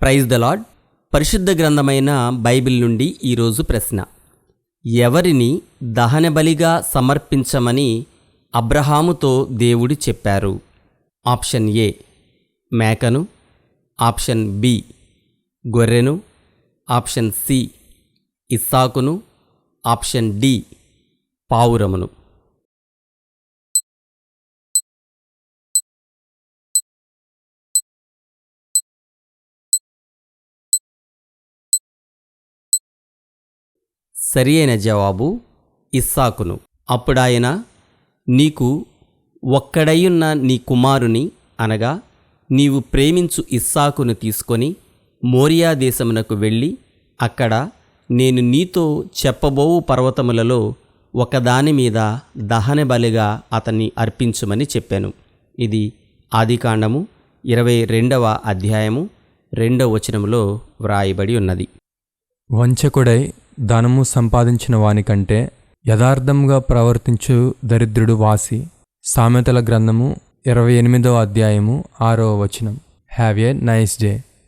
Praise the lord పరిశుద్ధ గ్రంథమైన Bible నుండి ఈరోజు ప్రశ్న. ఎవరిని దహనబలిగా సమర్పించమని అబ్రహాముతో దేవుడు చెప్పారు? ఆప్షన్ ఏ మేకను. ఆప్షన్ బి గొర్రెను. ఆప్షన్ సి ఇస్సాకును. ఆప్షన్ డి పావురమును. సరి అయిన జవాబు ఇస్సాకును. అప్పుడాయన నీకు ఒక్కడయ్యున్న నీ కుమారుని అనగా నీవు ప్రేమించు ఇస్సాకును తీసుకొని మోరియా దేశమునకు వెళ్ళి అక్కడ నేను నీతో చెప్పబోవు పర్వతములలో ఒకదాని మీద దహన బలిగా అతన్ని అర్పించుమని చెప్పాను. ఇది ఆదికాండము ఇరవై రెండవ అధ్యాయము రెండవ వచనములో వ్రాయబడి ఉన్నది. వంచకుడై ధనము సంపాదించిన వానికంటే యథార్థంగా ప్రవర్తించు దరిద్రుడు వాసి. సామెతల గ్రంథము ఇరవై ఎనిమిదో అధ్యాయము ఆరో వచనం. Have a nice day